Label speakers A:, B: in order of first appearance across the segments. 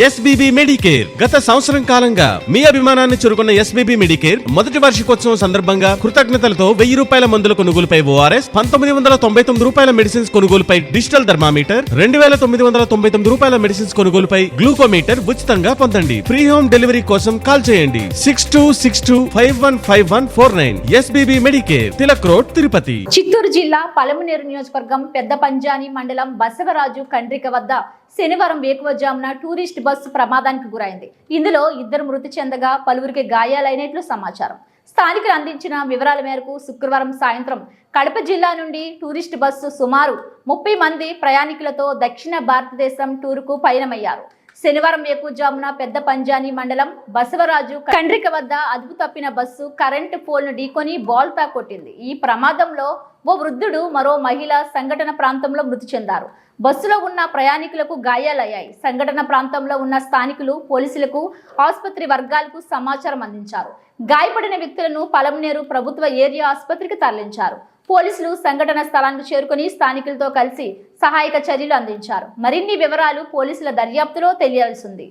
A: SBB Medicare గత సంవత్సరం కాలంగా మీ అభిమానాన్ని చురుకున్న ఎస్బీబీ మెడికేర్ మొదటి వార్షికోత్సవం సందర్భంగా కృతజ్ఞతలతో వెయ్యి రూపాయల మందుల కొనుగోలుపై ఓఆర్ఎస్ పంతొమ్మిది వందల తొంభై తొమ్మిది రూపాయల మెడిసిన్స్ కొనుగోలుపై డిజిటల్ థర్మామీటర్ రెండు వేల తొమ్మిది వందల తొంభై తొమ్మిది రూపాయల మెడిసిన్స్ కొనుగోలుపై గ్లూకోమీటర్ ఉచితంగా పొందండి. ఫ్రీ హోమ్ డెలివరీ కోసం కాల్ చేయండి. Six two six two five one five one four nine SBB Medicare Tilak road Tirupati.
B: Chittoor జిల్లా పలమనేరు నియోజకవర్గం పెద్ద పంజాని మండలం బసవరాజు కండ్రిక వద్ద శనివారం వేకువజామున టూరిస్ట్ బస్సు ప్రమాదానికి గురైంది. ఇందులో ఇద్దరు మృతి చెందగా పలువురికి గాయాలైనట్లు సమాచారం. స్థానికులు అందించిన వివరాల మేరకు శుక్రవారం సాయంత్రం కడప జిల్లా నుండి టూరిస్ట్ బస్సు సుమారు ముప్పై మంది ప్రయాణికులతో దక్షిణ భారతదేశం టూరుకు పయనమయ్యారు. శనివారం వేకుజామున పెద్ద పంజాని మండలం బసవరాజు కండ్రిక వద్ద అదుపు తప్పిన బస్సు కరెంటు పోల్ను ఢీకొని బోల్తా కొట్టింది. ఈ ప్రమాదంలో ఓ వృద్ధుడు మరో మహిళ సంఘటన ప్రాంతంలో మృతి చెందారు. బస్సులో ఉన్న ప్రయాణికులకు గాయాలయ్యాయి. సంఘటన ప్రాంతంలో ఉన్న స్థానికులు పోలీసులకు ఆసుపత్రి వర్గాలకు సమాచారం అందించారు. గాయపడిన వ్యక్తులను పలమనేరు ప్రభుత్వ ఏరియా ఆసుపత్రికి తరలించారు. పోలీసులు సంఘటన స్థలానికి చేరుకుని స్థానికులతో కలిసి సహాయక చర్యలు అందించారు. మరిన్ని వివరాలు పోలీసుల దర్యాప్తులో తెలియాల్సింది.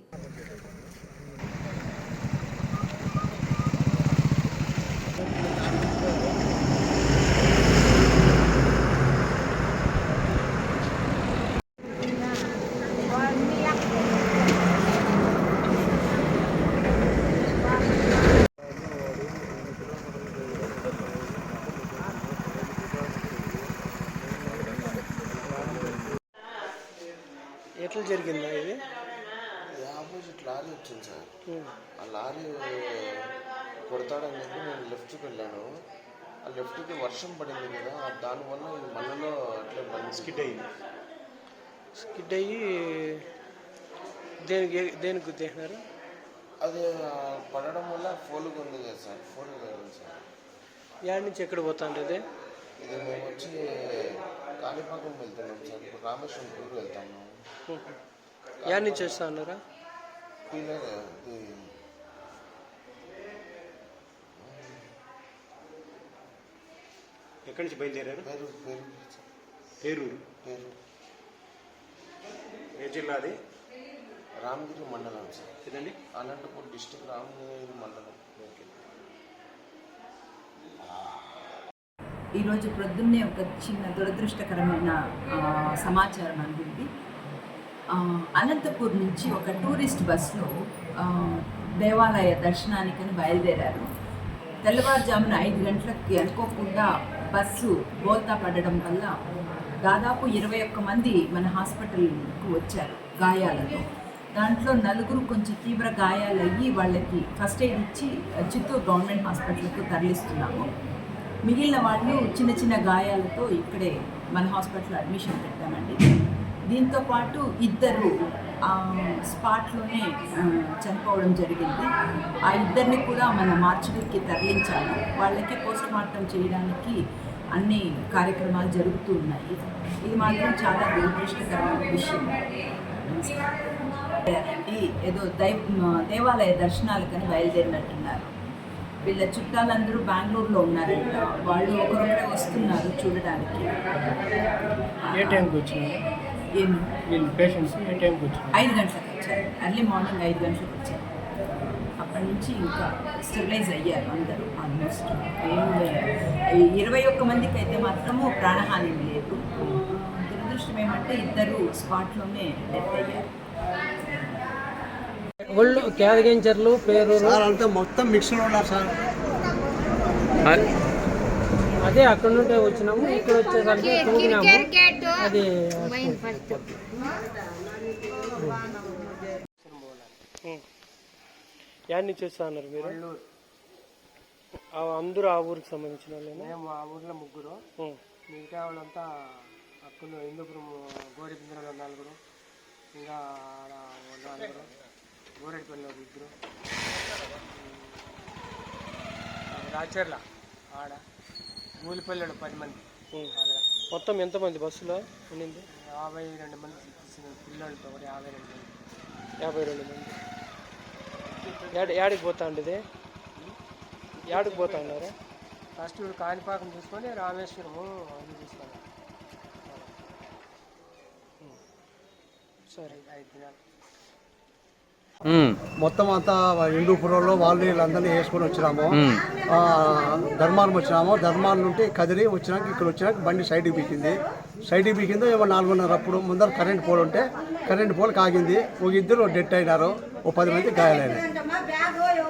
C: ఎట్లా జరిగిందా ఇది
D: ఇది ఆపోజిట్ లారీ వచ్చింది సార్. ఆ లారీ కొడతాడని చెప్పి నేను లెఫ్ట్కి వెళ్ళాను. ఆ లెఫ్ట్కి వర్షం పడింది కదా దానివల్ల ఈ మళ్ళలో అట్లా స్కిడ్ అయింది
C: స్కిడ్ అయ్యి దేనికి దేనికి గుద్దేసినారు
D: అది పడడం వల్ల ఫోలుగా ఉంది కదా సార్ ఫోలు తగిలింది సార్.
C: యాడ్ నుంచి ఎక్కడ పోతాండేది
D: ఇది మేము వచ్చి కాణిపాకం వెళ్తున్నాం సార్. ఇప్పుడు రామేశ్వరం టూర్ వెళ్తాము
C: యాడ్ నుంచి వస్తా అన్నారా?
E: ఎక్కడి నుంచి బయలుదేరారు?
D: పేరు పేరు సార్.
E: పేరూరు.
D: పేరు.
E: ఏ జిల్లా అది?
D: రామగిరి మండలం సార్.
E: ఇదండి
D: అనంతపూర్ డిస్టిక్ రామగిరి మండలం.
F: ఈరోజు ప్రొద్దున్నే ఒక చిన్న దురదృష్టకరమైన సమాచారం అందింది. అనంతపూర్ నుంచి ఒక టూరిస్ట్ బస్సులో దేవాలయ దర్శనానికని బయలుదేరారు. తెల్లవారుజామున ఐదు గంటలకి అనుకోకుండా బస్సు బోల్తా పడడం వల్ల దాదాపు ఇరవై ఒక్క మంది మన హాస్పిటల్కు వచ్చారు గాయాలతో దాంట్లో నలుగురు కొంచెం తీవ్ర గాయాలయ్యి వాళ్ళకి ఫస్ట్ ఎయిడ్ ఇచ్చి చిత్తూరు గవర్నమెంట్ హాస్పిటల్కు తరలిస్తున్నాము. మిగిలిన వాళ్ళు చిన్న చిన్న గాయాలతో ఇక్కడే మన హాస్పిటల్లో అడ్మిషన్ పెట్టామండి. దీంతో పాటు ఇద్దరు స్పాట్లోనే చనిపోవడం జరిగింది. ఆ ఇద్దరిని కూడా మన మార్చిడికి తరలించాము వాళ్ళకి పోస్ట్ మార్టం చేయడానికి అన్ని కార్యక్రమాలు జరుగుతూ ఉన్నాయి. ఇది మాత్రం చాలా దురదృష్టకరమైన విషయం. ఏదో దైవ దేవాలయ దర్శనాలకని బయలుదేరినట్టున్నారు. వీళ్ళ చుట్టాలందరూ బెంగళూరులో ఉన్నారంట వాళ్ళు ఒకరొకరే వస్తున్నారు చూడడానికి.
C: ఏ టైంకి వచ్చినారు?
F: ఏం
C: వీళ్ళు పేషెంట్స్ ఏ టైంకి వచ్చినారు?
F: ఐదు గంటలకు వచ్చారు. ఎర్లీ మార్నింగ్ ఐదు గంటలకు వచ్చారు. అప్పటి నుంచి ఇంకా స్టెబిలైజ్ అయ్యారు అందరూ ఆల్మోస్ట్. ఏం ఇరవై ఒక్క మందికి అయితే మాత్రము ప్రాణహాని లేదు. దురదృష్టం ఏమంటే ఇద్దరు స్పాట్లోనే డెత్ అయ్యారు.
C: ఒళ్ళు క్యాదగించర్లు పేరూరు
G: సార్ అంతా మొత్తం మిక్స్లో ఉన్నారు సార్.
C: అదే అక్కడ నుండి వచ్చినాము. ఇక్కడ వచ్చేసరికి తూగినాము. అది యాడ్ నుంచి వస్తా అన్నారు మీరు? అందరూ ఆ ఊరికి సంబంధించిన వాళ్ళేనా?
H: మేము ఆ ఊర్లో ముగ్గురు. మిగతా వాళ్ళంతా అక్కడ హిందూపురం గోరెపిందరలో నలుగురు. ఇంకా నలుగురు గోరెడిపల్లి ఒక ఇద్దరు రాచర్ల ఆడ గూలిపల్లి పది మంది
C: మొత్తం ఎంతమంది బస్సులో ఉండింది
H: యాభై రెండు మంది. చిన్న పిల్లలతో ఒకటి యాభై రెండు మంది
C: యాభై రెండు మంది యాడ యాడికి పోతా ఉండేది? యాడికి పోతా ఉన్నారు?
H: ఫస్ట్ కాణిపాకం చూసుకొని రామేశ్వరము అది చూసుకున్నాం
C: సరే.
H: ఐదు దినాలు
G: మొత్తం అంతా హిందూపురంలో వాళ్ళు వీళ్ళందరినీ వేసుకొని వచ్చినాము. ఆ, ధర్మారం వచ్చినాము. ధర్మారం నుండి కదిరి వచ్చినాక ఇక్కడ వచ్చినాక బండి సైడ్కి పీకింది. సైడ్కి పీకిందో ఏమో నాలుగున్నర అప్పుడు ముందర కరెంట్ పోల్ ఉంటే కరెంట్ పోల్ కాగింది. ఒక ఇద్దరు డెట్ అయినారు. ఓ పది మంది గాయాలైనారు